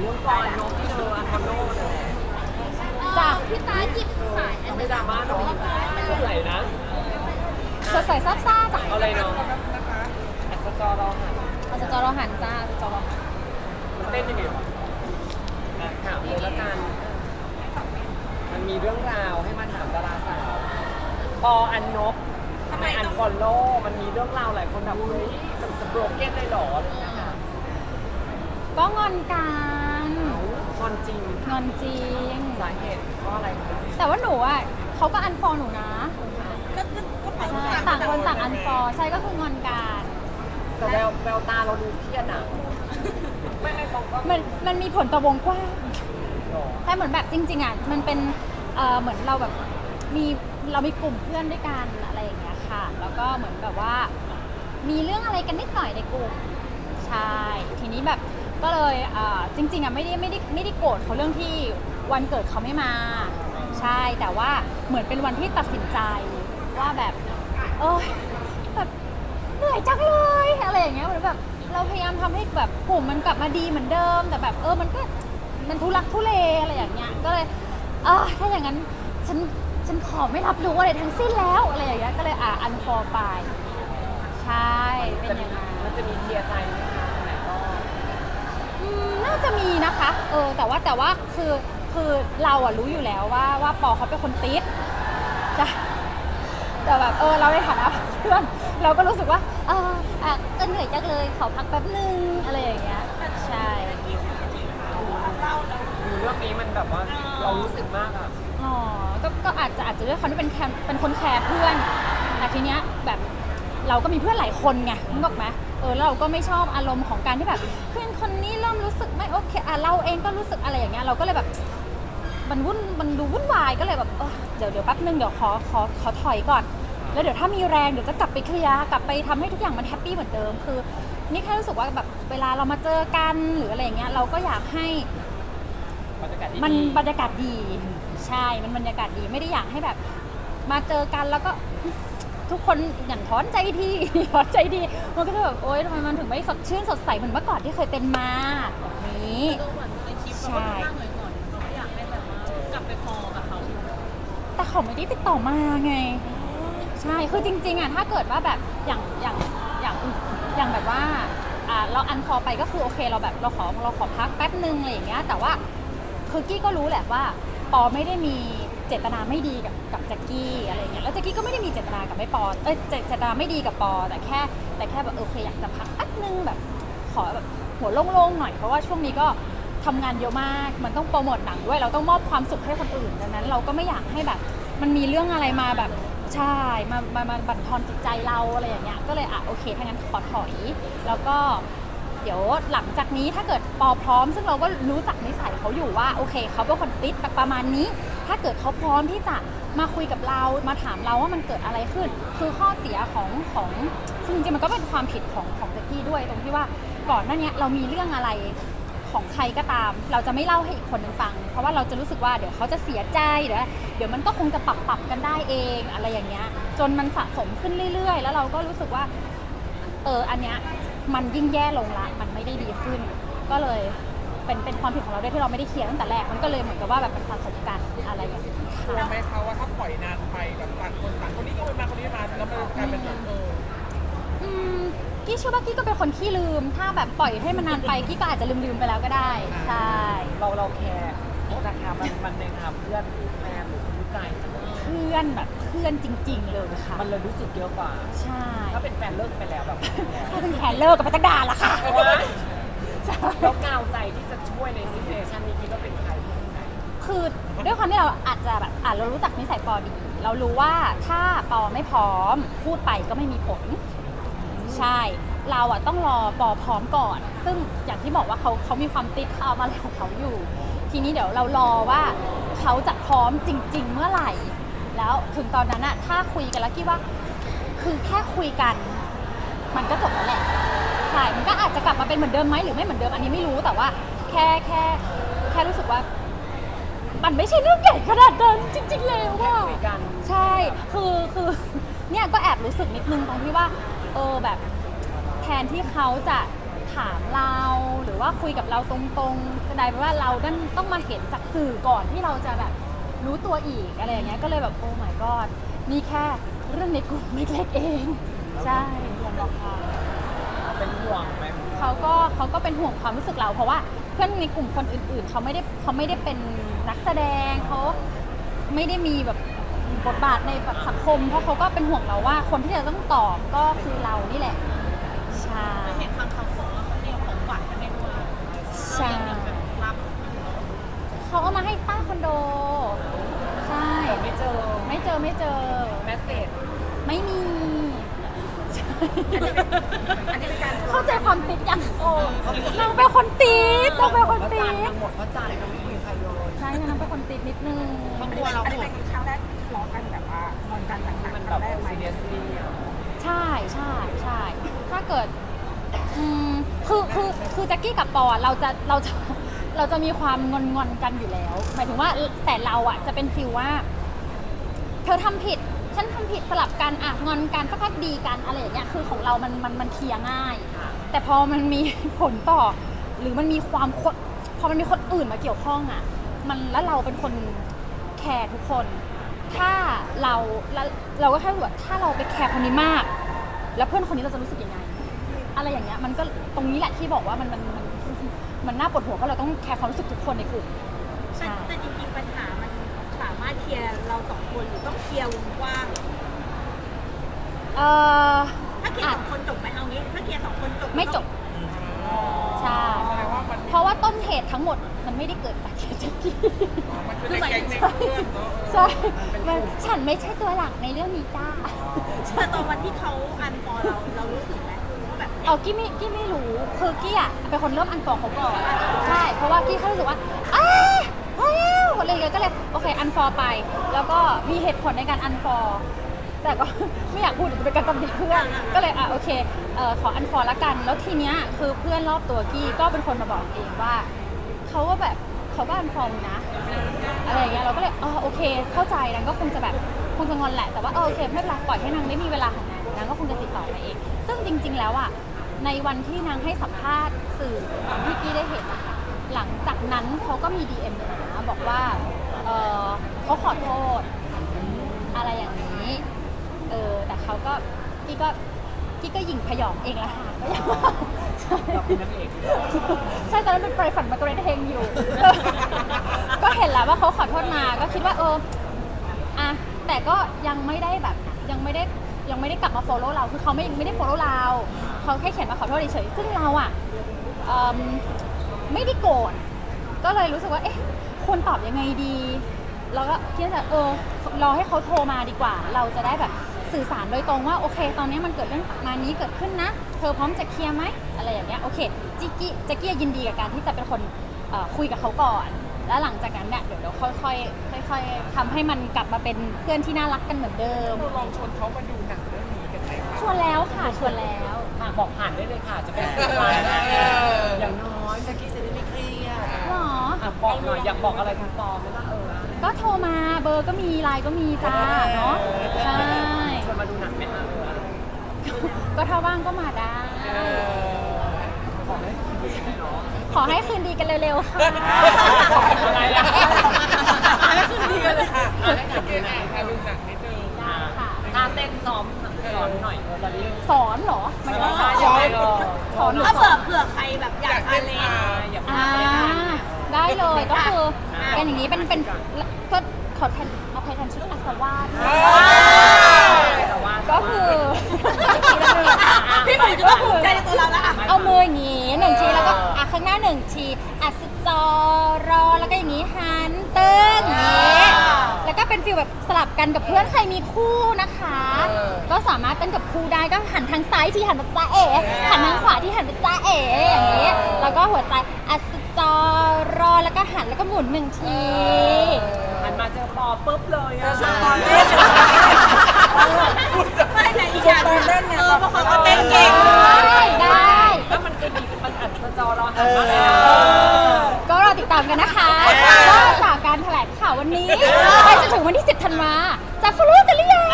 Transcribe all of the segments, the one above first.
เรื่องปอยน้องที่เธออันคอนโดเนี่ยจ้ะพี่ตาหยิบสายอันไม่ดราม่าเราไปหยิบสดใสนะ สดใสซับซ่าจ้ะเอาอะไรเนาะอัศจรรอหันเอาจะจอรอหันจ้าจะจอรอหันมันเต้นยังไงวะอะถามเลยละกัน มันมีเรื่องราวให้มาถามดาราสาว ปออันนบทำไมอันฟอลโล่มันมีเรื่องราวหลายคนแบบเฮ้ยมันจะโบรกเก้นได้หรออะไรอย่างเงี้ยค่ะ ก็งอนกัน คอนจริงงอนจริง สาเหตุเพราะอะไรคะแต่ว่าหนูอะเขาก็อันฟอหนูนะ ก็ก็ไปใช่ต่างคนต่างอันฟอใช่ก็คืองอนกันแต่แววแววตาเราดูเครียดอะไม่ไม่ต้องก็มันมันมีผลต่อวงกว้างหรอใช่เหมือนแบบจริง ๆอะมันเป็นเอ่อเหมือนเราแบบมีเรามีกลุ่มเพื่อนด้วยกันอะไรอย่างเงี้ยค่ะ แล้วก็เหมือนแบบว่า มีเรื่องอะไรกันนิดหน่อยในกลุ่มใช่ทีนี้แบบ ก็เลยเอ่อจริงๆอะไม่ได้ไม่ได้ไม่ได้โกรธเขาเรื่องที่วันเกิดเขาไม่มา ใช่แต่ว่าเหมือนเป็นวันที่ตัดสินใจว่าแบบเออแบบเหนื่อยจังเลยอะไรอย่างเงี้ยเหมือนแบบเราพยายามทำให้แบบกลุ่มมันกลับมาดีเหมือนเดิม แต่แบบเออมันก็มันทุลักทุเลอะไรอย่างเงี้ยก็เลยเออถ้าอย่างนั้นฉันฉันขอไม่รับรู้อะไรทั้งสิ้นแล้วอะไรอย่างเงี้ยก็เลยอะอันฟอร์ไปใช่เป็นจะอมีย่างนั้น มันจะมีเคลียร์ใจไหมคะไหนก็ อืมน่า จะมีนะคะ เออ แต่ว่าแต่ว่าคือคือเราอะรู้อยู่แล้วว่าว่าปอเขาเป็นคนติดใช่แต่แบบเออเราในฐานะเพื่อนเราก็รู้สึกว่าเอออะก็เหนื่อยจังเลยขอพักแป๊บนึงอะไรอย่างเงี้ยใช่ดูเรื่องนี้มันแบบว่าเรารู้สึกมากอะอ๋อก็ก็อาจจะอาจจะด้วยความที่เป็นแคร์เป็นคนแคร์เพื่อนแต่ทีเนี้ยแบบ เราก็มีเพื่อนหลายคนไงนึกออกไหมเออแล้วเราก็ไม่ชอบอารมณ์ของการที่แบบเพื่อนคนนี้เริ่มรู้สึกไม่โอเคอะเราเองก็รู้สึกอะไรอย่างเงี้ยเราก็เลยแบบมันวุ่นมันดูวุ่นวายก็เลยแบบเออเดี๋ยวเดี๋ยวแป๊บนึงเดี๋ยวขอขอขอถอยก่อน แล้วเดี๋ยวถ้ามีแรงเดี๋ยวจะกลับไปเคลียร์กลับไปทำให้ทุกอย่างมันแฮปปี้เหมือนเดิมคือ นี่แค่รู้สึกว่าแบบเวลาเรามาเจอกันหรืออะไรอย่างเงี้ยเราก็อยากให้บรรยากาศที่มันดีบรรยากาศดี ใช่ มันบรรยากาศดีไม่ได้อยากให้แบบ มาเจอกันแล้วก็ ทุกคนอย่างถอนใจทีถอนใจทีมันก็จะแบบโอ๊ยทำไมมันถึงไม่สดชื่นสดใสเหมือนเมื่อก่อนที่เคยเป็นมาแบบนี้ ดูเหมือนในคลิปเขาก็ค่อนข้างเหนื่อยก่อนเขาก็อยากให้แบบว่ากลับไปฟอร์กับเขาแต่เขาไม่ได้ติดต่อมาไง ใช่คือจริง ๆอะถ้าเกิดว่าแบบอย่างอย่างอย่างอย่างแบบว่าอ่าเราอันฟอไปก็คือโอเคเราแบบเราขอเราขอพักแป๊บนึงอะไรอย่างเงี้ยแต่ว่าคือกี้ก็รู้แหละว่าปอไม่ได้มี เจตนาไม่ดีกับกับแจ็คกี้อะไรเงี้ยแล้วแจ็คกี้ก็ไม่ได้มีเจตนากับไม่ปอเอ้ยเจเจตนาไม่ดีกับปอ แต่แค่ แต่แค่แบบเออโอเคอยากจะพักแป๊บนึงแบบขอแบบหัวโล่งๆหน่อยเพราะว่าช่วงนี้ก็ทำงานเยอะมาก มันต้องโปรโมทหนังด้วย เราต้องมอบความสุขให้คนอื่น ดังนั้นเราก็ไม่อยากให้แบบ มันมีเรื่องอะไรมาแบบ ใช่ มา มา มาบั่นทอนจิตใจเราอะไรอย่างเงี้ย ก็เลยอะโอเค ถ้างั้นขอถอย แล้วก็ เดี๋ยวหลังจากนี้ถ้าเกิดปอพร้อม ซึ่งเราก็รู้จักนิสัยเขาอยู่ว่าโอเคเขาเป็นคนติดแบบประมาณนี้ ถ้าเกิดเขาพร้อมที่จะมาคุยกับเรามาถามเราว่ามันเกิดอะไรขึ้น คือข้อเสียของของซึ่งจริงๆมันก็เป็นความผิดของของแจ็กี้ด้วยตรงที่ว่าก่อนหน้าเนี้ยเรามีเรื่องอะไรของใครก็ตาม เราจะไม่เล่าให้อีกคนหนึ่งฟัง เพราะว่าเราจะรู้สึกว่าเดี๋ยวเขาจะเสียใจเดี๋ยวเดี๋ยวมันก็คงจะปรับปรับกันได้เองอะไรอย่างเงี้ย จนมันสะสมขึ้นเรื่อยๆ แล้วเราก็รู้สึกว่าเอออันเนี้ย มันยิ่งแย่ลงละ มันไม่ได้ดีขึ้น ก็เลยเป็นเป็นความผิดของเราด้วยที่เราไม่ได้เคลียร์ตั้งแต่แรก มันก็เลยเหมือนกับว่าแบบเป็นสะสมกันอะไรอย่างเงี้ยกลัวค่ะไหมคะว่าถ้าปล่อยนานไปแบบต่างคนต่างคนนี้ก็ไม่มาคนนี้มาแล้วมันกลายเป็นแบบเอออืมกี้เชื่อว่ากี้ก็เป็นคนขี้ลืม ถ้าแบบปล่อยให้มันนานไปกี้ก็อาจจะลืมลืมๆไปแล้วก็ได้ ใช่ เราเราแคร์นะคะมันมันในนามเพื่อนแฟนหรือคนรู้ใจ เพื่อนแบบเพื่อนจริง ๆ เลยค่ะมันเลยรู้สึกเยอะกว่า ใช่ถ้าเป็นแฟนเลิกไปแล้วแบบถ้าเป็นแฟนเลิกกับไปตั้งดานละค่ะใช่แล้วกาวใจที่จะช่วยในซิเ u เ t ชันนี้คิดว่าเป็นใครที่ไหนคือด้วยความที่เราอาจจะแบบอะเรารู้จักนิสัยปอดี เรารู้ว่าถ้าปอไม่พร้อม พูดไปก็ไม่มีผล ใช่ เราอะต้องรอปอพร้อมก่อน ซึ่งอย่างที่บอกว่าเขาเขามีความติดเขาเอามาอะไรของเขาอยู่ ทีนี้เดี๋ยวเรารอว่าเขาจะพร้อมจริง ๆ เมื่อไหร่ แล้วถึงตอนนั้นอะถ้าคุยกันแล้วคิดว่า คือแค่คุยกัน มันก็จบแล้วแหละใช่มันก็อาจจะกลับมาเป็นเหมือนเดิมไหมหรือไม่เหมือนเดิมอันนี้ไม่รู้แต่ว่า แค่แค่แค่รู้สึกว่า มันไม่ใช่เรื่องใหญ่ขนาดนั้นจริง ๆ เลยว่าคุยกัน ใช่คือคือเนี่ยก็แอบรู้สึกนิดนึงตรงที่ว่า เออแบบแทนที่เขาจะถามเราหรือว่าว่าคุยกับเราตรงๆกระไดเป็นว่าเราดันต้องมาเห็นจากสื่อก่อนที่เราจะแบบ รู้ตัวอีกอะไรอย่างเงี้ยก็เลยแบบโอ้ my god นี่แค่เรื่องในกลุ่มเล็กๆเอง ใช่เป็นห่วงไหมเขาก็เขาก็เป็นห่วงความรู้สึกเรา เพราะว่าเพื่อนในกลุ่มคนอื่น ๆเขาไม่ได้เขาไม่ได้เป็นนักแสดงเขาไม่ได้มีแบบบทบาทในแบบสังคม เพราะเขาก็เป็นห่วงเราว่า คนที่จะต้องตอบก็คือเรานี่แหละใช่เห็นทางคำบอกว่าเขาเตรียมของขวัญมาให้ด้วยใช่เรายังแบบรับเขาเอามาให้ใต้ คอนโด ใช่แต่ไม่เจอไม่เจอไม่เจอ แมสเซจไม่มี อันนี้เป็นการเข้าใจความติดยังโอ้นางเป็นคนติดนางเป็นคนติจ่ายดทั้งหมดเขาจ่ายเขาไม่มีใครเลยใช่นางเป็นคนติดนิดนึงครอบครัวเราหมดครั้งแรกที่ทะเลาะกันแบบว่างอนกันหนักๆคมันแบรั้บงแรกไหมซีเรียสลี่อะใช่ใช่ใช่ถ้าเกิดอืมคือคือคือแจ็คกี้กับปออะเราจะเราจะ เราจะมีความงอนงอนๆกันอยู่แล้วหมายถึงว่าแต่เราอะจะเป็นฟิลว่า เธอทำผิด ฉันทำผิดสลับกันอะงอนกันสักพักดีกันอะไรอย่างเงี้ยคือของเรามันมันมันเคลียร์ง่าย แต่พอมันมี ผลต่อ หรือมันมีความคนพอมันมีคนอื่นมาเกี่ยวข้องอะมันแล้วเราเป็นคนแคร์ทุกคน ถ้าเราแล้วเราก็แค่รู้ว่าถ้าเราไปแคร์คนนี้มาก แล้วเพื่อนคนนี้เราจะรู้สึกยังไง อะไรอย่างเงี้ยมันก็ตรงนี้แหละที่บอกว่ามันมัน มันมันน่าปวดหัวเพราะเราต้องแคร์ความรู้สึกทุกคนในกลุ่มแต่ใช่ แต่จริงๆปัญหามันสามารถเคลียร์เราสองคนหรือต้องเคลียร์วงกว้าง เออถ้าเคลียร์สองคนจบไหมเอางี้ ถ้าเคลียร์สองคนจบไม่จบใช่แสดงว่ามันเพราะว่าต้นเหตุทั้งหมดมันไม่ได้เกิดจากเคสแจ็คกี้มันคือในแก๊งในเพื่อนเนาะใช่มันฉันไม่ใช่ตัวหลักในเรื่องนี้จ้าแต่ตอนวันที่เขาอันฟอเราเรารู้สึกไหมว่าแบบ เอากี้ไม่กี้ไม่รู้คือกี้อะเป็นคนเริ่มอันฟอร์เขาก่อนใช่ เพราะว่ากี้เขารู้สึกว่าอ้าพอแล้วอะไรเงี้ยก็เลยโอเคอันฟอร์ไป แล้วก็มีเหตุผลในการอันฟอร์แต่ก็ ไม่อยากพูดเดี๋ยวจะเป็นการตำหนิเพื่อนก็เลยอะโอเคเออขออันฟอร์ละกัน แล้วทีเนี้ยคือเพื่อนรอบตัวกี้ก็เป็นคนมาบอกเองว่าเขาก็แบบเขาก็อันฟอร์นะอะไรอย่างเงี้ยเราก็เลยอ๋อโอเค เข้าใจนางก็คงจะแบบคงจะงอนแหละแต่ว่าเออโอเคไม่เป็นไรปล่อยให้นางได้มีเวลาของนางนางก็คงจะติดต่อมาเอง ซึ่งจริง ๆ แล้วอะ ในวันที่นางให้สัมภาษณ์สื่อที่กี้ได้เห็นอะคะหลังจากนั้นเขาก็มี DM หาบอกว่าเออเขาขอโทษ อะไรอย่างนี้เออแต่เขาก็กี้ก็กี้ก็หยิ่งพยองเองละค่ะใช่เราเป็นนางเอกใช่ตอนนั้นเป็นปฝันมาตัวเรนเฮงอยู่ ก็เห็นแล้วว่าเขาขอโทษมาก็คิดว่าเอออะแต่ก็ยังไม่ได้แบบยังไม่ได้ ยังไม่ได้กลับมา follow เรา คือเขาไม่ไม่ได้ follow เราเขาแค่เขียนมาขอโทษเฉยๆซึ่งเราอะเอิ่มไม่ได้โกรธก็เลยรู้สึกว่าเอ๊ะควรตอบยังไงดี แล้วก็คิดว่าเออรอให้เขาโทรมาดีกว่า เราจะได้แบบสื่อสารโดยตรงว่าโอเค ตอนนี้มันเกิดเรื่องประมาณนี้เกิดขึ้นนะเธอพร้อมจะเคลียร์ไหมอะไรอย่างเงี้ยโอเคจิกกี้จิกกี้ยินดีกับการที่จะเป็นคนเอ่อคุยกับเขาก่อน แล้วหลังจากนั้นเนี่ยเดี๋ยวเดี๋ยค่อยๆค่อยๆทำให้มันกลับมาเป็นเพื่อนที่น่ารักกันเหมือนเดิม เราลองชวนเขามาดูหนัง ชวนแล้วค่ะชวนแล้วค่ะบอกผ่านได้เลยค่ะ จะเป็นสิบวันอย่างน้อยแจ็คกี้จะได้ไม่เครียดหรอ อะบอกหน่อยอยากบอกอะไรคุณปอไหมล่ะเออก็โทรมาเบอร์ก็มีไลน์ก็มีจ้าเนาะใช่ชวนมาดูหนังไหมคะเออก็ถ้าว่างก็มาได้ ขอให้ดีเนาะขอให้คืนดีกันเร็วๆค่ะ เลยก็คือเป็นอย่างนี้เป็นเป็นก็ขอแทนเอาไปแทนชุดอัศวาสแต่ว่าก็คือพี่หนุ่ยจะต้องภูมิใจในตัวเราแล้วอะเอามืออย่างนี้หนึ่งทีแล้วก็อะข้างหน้าหนึ่งทีอัศจรรอแล้วก็อย่างนี้หันตึ้งอย่างนี้แล้วก็เป็นฟิลแบบสลับกันกับเพื่อนใครมีคู่นะคะ ก็สามารถเต้นกับคู่ได้ก็หันทางซ้ายที่หันแบบจ้าเอ๋หันทางขวาที่หันแบบจ้าเอ๋อย่างนี้แล้วก็หัวใจอัศจร รแล้วก็หันแล้วก็หมุนหนึ่งที หันมาเจอปอปุ๊บเลยอะไม่แต่อีกอย่างเออเพราะเขาก็เต้นเก่งได้ได้ แล้วมันคือมีมันอัดสจอรอหันมาแล้ว ก็รอติดตามกันนะคะว่าจากการแถลงข่าววันนี้ไปจนถึงวันที่ 10 ธันวาจะฟอลโล่กันหรือยัง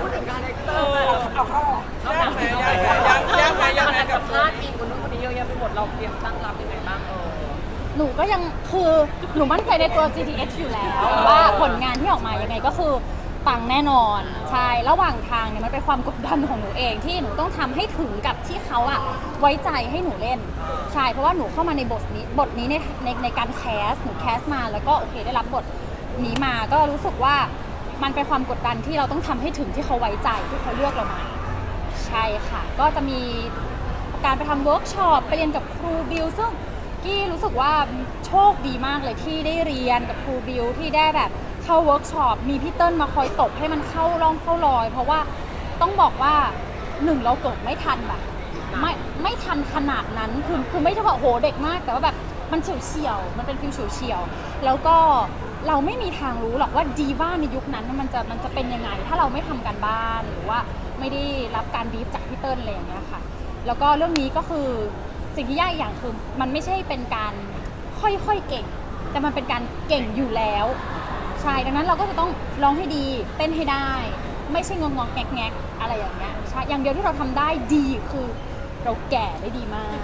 พูดถึงคาแรคเตอร์เอาเข้าเอาหนัง ยากไหมยากยากไหมยากไหมกับ พลาดอีกคนนู้นคนนี้เยอ หนูก็ยังคือ หนูมั่นใจในตัว GTH อยู่แล้ว ว่าผลงานที่ออกมายังไงก็คือปังแน่นอนใช่ระหว่างทางเนี่ยมันเป็นความกดดันของหนูเองที่หนูต้องทำให้ถึงกับที่เขาอะไว้ใจให้หนูเล่นใช่เพราะว่าหนูเข้ามาในบทนี้บทนี้ในในในการแคสหนูแคสมาแล้วก็โอเคได้รับบทนี้มาก็รู้สึกว่ามันเป็นความกดดันที่เราต้องทำให้ถึงที่เขาไว้ใจที่เขาเลือกเรามา ใช่ค่ะ ก็จะมีการไปทำเวิร์กช็อปไปเรียนกับครูบิวซึ่ง กี้รู้สึกว่าโชคดีมากเลยที่ได้เรียนกับครูบิวที่ได้แบบเข้าเวิร์กช็อปมีพี่เติ้ลมาคอยตบให้มันเข้าร่องเข้ารอย เพราะว่าต้องบอกว่าหนึ่งเราเกิดไม่ทันแบบไม่ไม่ทันขนาดนั้นคือคือไม่ใช่ว่าโอ้โหเด็กมาก แต่ว่าแบบมันเฉียวเฉียวมันเป็นฟิลเฉียวเฉียวแล้วก็เราไม่มีทางรู้หรอกว่าดีว่าในยุคนั้นมันจะมันจะเป็นยังไง ถ้าเราไม่ทำการบ้านหรือว่าไม่ได้รับการบีฟจากพี่เติ้ลอะไรอย่างเงี้ยค่ะ แล้วก็เรื่องนี้ก็คือ สิ่งที่ยากอีกอย่างคือมันไม่ใช่เป็นการค่อยๆเก่ง แต่มันเป็นการเก่งอยู่แล้ว ใช่ดังนั้นเราก็จะต้องร้องให้ดีเต้นให้ได้ ไม่ใช่งงงๆแงกแงกๆอะไรอย่างเงี้ยใช่อย่างเดียวที่เราทำได้ดีคือเราแก่ได้ดีมาก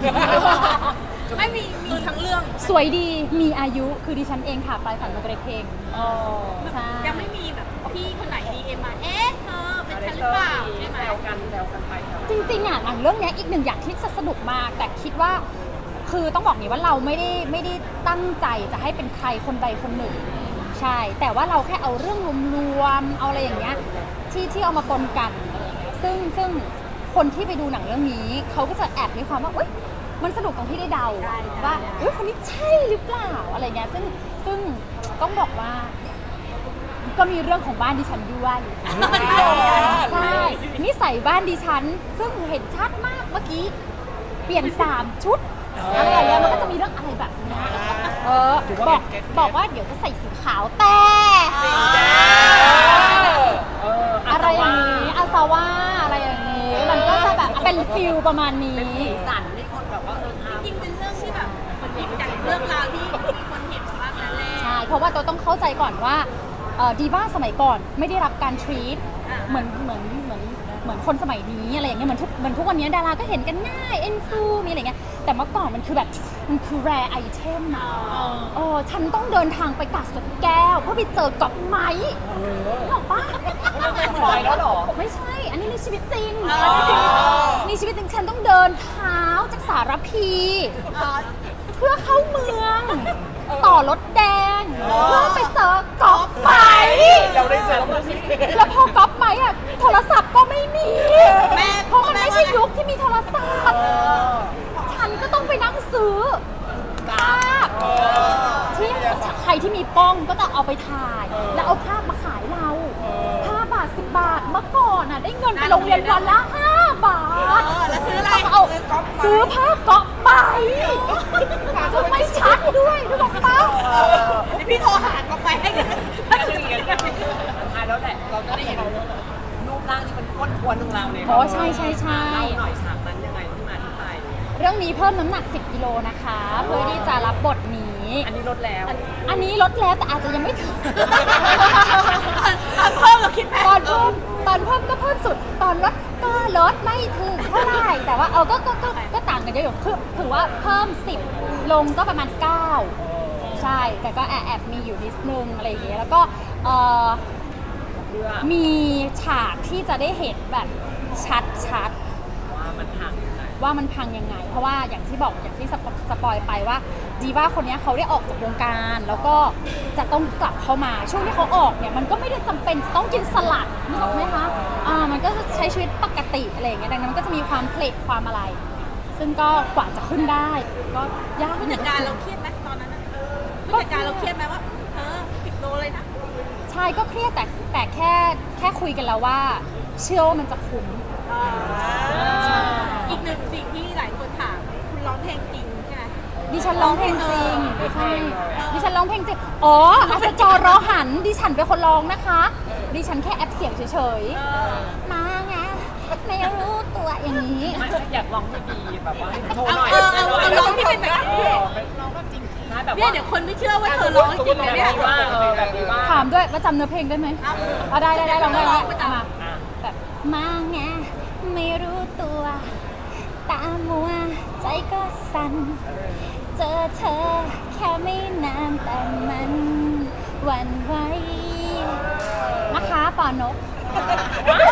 ไม่มีมีทั้งเรื่องสวยดีมีอายุคือดิฉันเองค่ะปลายฝันมาเกรดเพลง ใช่ ยังไม่มีแบบพี่คนไหนดีเอ็มมา เอ๊ะเธอเป็นคาแรฉัคนหเตรืออเปล่าร์ดีใช่ไหมแซวกันแซวกันไปแซวกันจริงๆอะหนังเรื่องเนี้ยอีกหนึ่งอย่างที่จะสนุกมาก แต่คิดว่า คือต้องบอกอย่างนี้ว่าเราไม่ได้ไม่ได้ตั้งใจจะให้เป็นใครคนใดคนหนึ่ง ใช่ แต่ว่าเราแค่เอาเรื่องรวมๆเอาอะไรอย่างเงี้ยที่ที่เอามาปนกันอะไรอย่างเงี้ยซึ่งซึ่งคนที่ไปดูหนังเรื่องนี้เขาก็จะแอบมีความว่าเอ้ยมันสนุกตรงที่ได้เดาว่าเอ้ยคนนี้ใช่หรือเปล่าอะไรเงี้ยซึ่งซึ่งต้องบอกว่า ก็มีเรื่องของบ้านดิฉันด้วยใช่นิสัยบ้านดิฉัน ซึ่งเห็นชัดมากเมื่อกี้ เปลี่ยนสามชุดอะไรอย่างเงี้ยมันก็จะมีเรื่องอะไรแบบเนี้ยเออบอกบอกว่าเดี๋ยวจะใส่สีขาวแต่เอออะไรอย่างนี้อาซาว่าอะไรอย่างนี้ มันก็จะแบบเป็นฟิลประมาณนี้สีสันที่คนแบบว่าเอออาจริงๆเป็นเรื่องที่แบบคนหยิบจากเรื่องราวที่คนเห็นมากนั่นแหละใช่เพราะว่าตัวต้องเข้าใจก่อนว่า ดีว่าสมัยก่อนไม่ได้รับการทรีตอ่าเหมือนเหมือนเหมือนเหมือนคนสมัยนี้อะไรอย่างเงี้ยเหมือนทุกเหมือนทุกวันนี้ดาราก็เห็นกันง่ายเอ็นฟูมีอะไรเงี้ยแต่เมื่อก่อนมันคือแบบมันคือแรไอเทมอะเออฉันต้องเดินทางไปกาดสวนแก้ว เพื่อไปเจอกับไม้นึกออกปะมันเป็นปล่อยแล้วเหรอไม่ใช่ อันนี้ในชีวิตจริงอ๋อในชีวิตจริงฉันต้องเดินเท้าจากสารพี เพื่อเข้าเมือง ต่อรถแดง เพื่อไปเจอก๊อฟไม้เราได้เจอแล้วสิแล้วพอก๊อฟไม้อะโทรศัพท์ก็ไม่มีแม่ เพราะมันไม่ใช่ยุคที่มีโทรศัพท์ฉันก็ต้องไปนั่งซื้อภาพที่ใครที่มีกล้องก็จะเอาไปถ่าย แล้วเอาภาพมาขายเราห้าบาทสิบบาทเมื่อก่อนอะได้เงินไปโรงเรียนวันละห้าท เออแล้วซื้ออะไร ต้องเอา ซื้อก๊อปไม้ ซื้อภาพเกาะใบซื้อไม่ชัดด้วยรู้บอกปะ เดี๋ยว พี่โทรหาเขาไปให้กันถ้าอย่างนี้ท้ายแล้วแหละเราจะได้เห็นรูปร่างที่มันก้นทวนของเราเนี่ยอ๋อใช่ใช่ใช่ เล่าหน่อยฉากนั้นยังไงที่มาที่ไป เรื่องนี้เพิ่มน้ำหนัก 10 กิโลนะคะ เพื่อที่จะรับบทนี้ อันนี้ลดแล้ว อันนี้ลดแล้วแต่อาจจะยังไม่ถึง ตอนเพิ่มเราคิดแพงตอนเพิ่มตอนเพิ่มก็เพิ่มสุด ตอนลดก็ลดไม่ถึงเท่าไหร่แต่ว่าเออก็ก็ก็ก็ต่างกันเยอะอยู่คือถือว่าเพิ่ม 10 ลงก็ประมาณ9ใช่ แต่ก็แอบแอบมีอยู่นิดนึงอะไรอย่างเงี้ยแล้วก็เออเพื่อมีฉากที่จะได้เห็นแบบชัดชัดๆว่ามันห่างยังไงว่ามันพังยังไง เพราะว่าอย่างที่บอกอย่างที่สปสปอยไปว่าดีว่าคนเนี้ยเขาได้ออกจากวงการ แล้วก็จะต้องกลับเข้ามา ช่วงที่เขาออกเนี่ยมันก็ไม่ได้จำเป็นจะต้องกินสลัดนึกออกไหมคะอ่ามันก็จะใช้ชีวิตปกติอะไรอย่างเงี้ยดังนั้นมันก็จะมีความเพลทความอะไร ซึ่งก็กว่าจะขึ้นได้ ก็ยากผู้จัดการเราเครียดไหมตอนนั้นน่ะ ผู้จัดการเราเครียดไหมว่าเออสิบโลเลยนะ ใช่ก็เครียดแต่แต่แค่แค่คุยกันแล้วว่า เชื่อว่ามันจะคุ้มอีกหนึ่งสิ่งที่หลายคนถามคุณร้องเพลงจริงใช่ไหม ดิฉันร้องเพลงจริงใช่ดิฉันร้องเพลงจริงอ๋ออัสจอรอหันดิฉันเป็นคนร้องนะคะ ดิฉันแค่แอปเสียงเฉยๆมาไงไม่รู้ตัวอย่างนี้ ไม่อยากลองให้ดีแบบว่าให้โชว์เอาหน่อยเอาเอาเอาร้องที่เป็นแบบเอนี้อเป็นร้องแบบจริง ใช่แบบเนี่ยว่าเดี๋ยวคนไม่เชื่อว่าเธอร้องจริงแบนะบเนี่ยนี้ว่าเออแบบนี้ว่าถามด้วยว่าจำเนื้อเพลงได้ไหมเอาเอาได้ได้ได้ลองได้ลองไม่ได้จำมา อะแบบมาไงไม่รู้ตัว ตามัว ใจก็สั่น เจอเธอแค่ไม่นานแต่มันหวันไหวนะคะปอนกให้